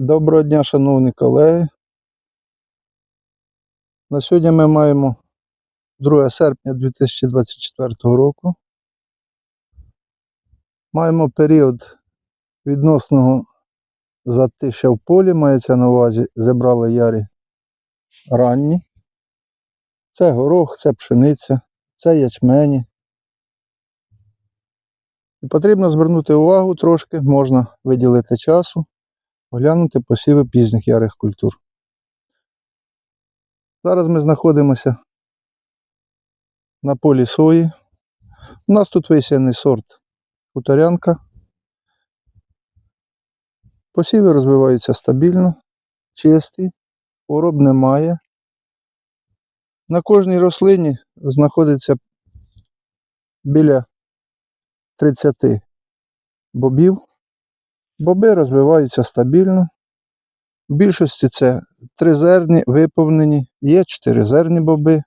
Доброго дня, шановні колеги. На сьогодні ми маємо 2 серпня 2024 року. Маємо період відносного затища в полі, мається на увазі, зібрали ярі ранні. Це горох, це пшениця, це ячмені. І потрібно звернути увагу трошки, можна виділити часу, оглянути посіви пізніх ярих культур. Зараз ми знаходимося на полі сої. У нас тут висяний сорт хуторянка. Посіви розвиваються стабільно, чисті, хвороб немає. На кожній рослині знаходиться біля 30 бобів. Боби розвиваються стабільно. В більшості це тризерні виповнені, є чотиризерні боби.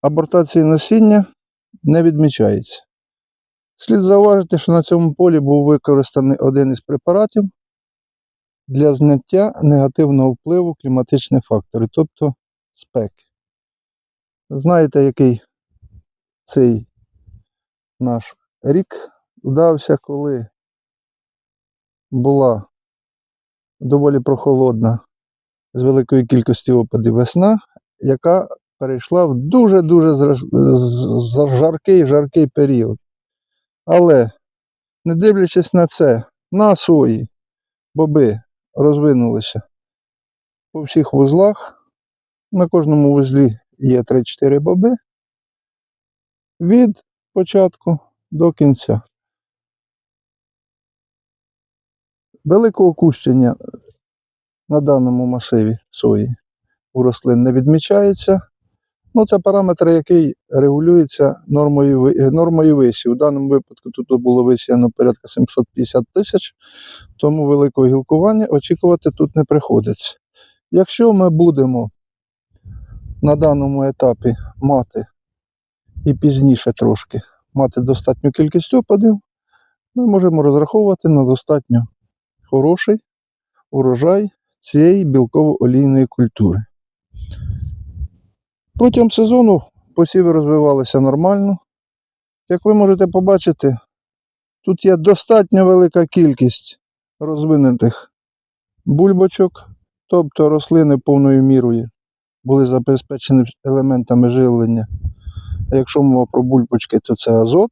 Абортації насіння не відмічається. Слід зауважити, що на цьому полі був використаний один із препаратів для зняття негативного впливу кліматичних факторів, тобто спеки. Знаєте, який цей наш рік вдався, коли була доволі прохолодна з великої кількості опадів весна, яка перейшла в дуже-дуже жаркий жаркий період. Але, не дивлячись на це, на сої боби розвинулися по всіх вузлах. На кожному вузлі є 3-4 боби від початку до кінця. Великого кущення на даному масиві сої у рослин не відмічається. Ну, це параметр, який регулюється нормою, е, нормою висів. У даному випадку тут було висіяно порядка 750 тисяч, тому великого гілкування очікувати тут не приходиться. Якщо ми будемо на даному етапі мати і пізніше трошки мати достатню кількість опадів, ми можемо розраховувати на достатньо хороший урожай цієї білково-олійної культури. Протягом сезону посіви розвивалися нормально. Як ви можете побачити, тут є достатньо велика кількість розвинутих бульбочок, тобто рослини повною мірою були забезпечені елементами живлення. А якщо мова про бульбочки, то це азот.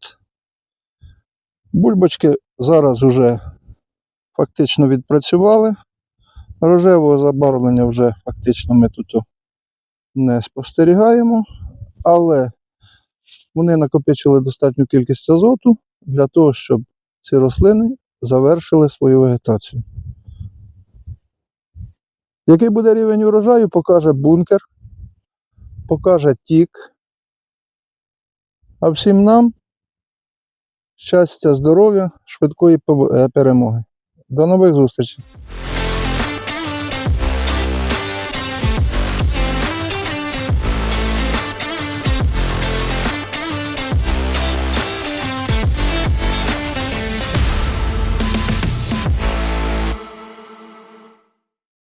Бульбочки зараз вже фактично відпрацювали. Рожевого забарвлення вже фактично ми тут не спостерігаємо, але вони накопичили достатню кількість азоту для того, щоб ці рослини завершили свою вегетацію. Який буде рівень урожаю, покаже бункер, покаже тік. А всім нам щастя, здоров'я, швидкої е, перемоги. До нових зустрічей!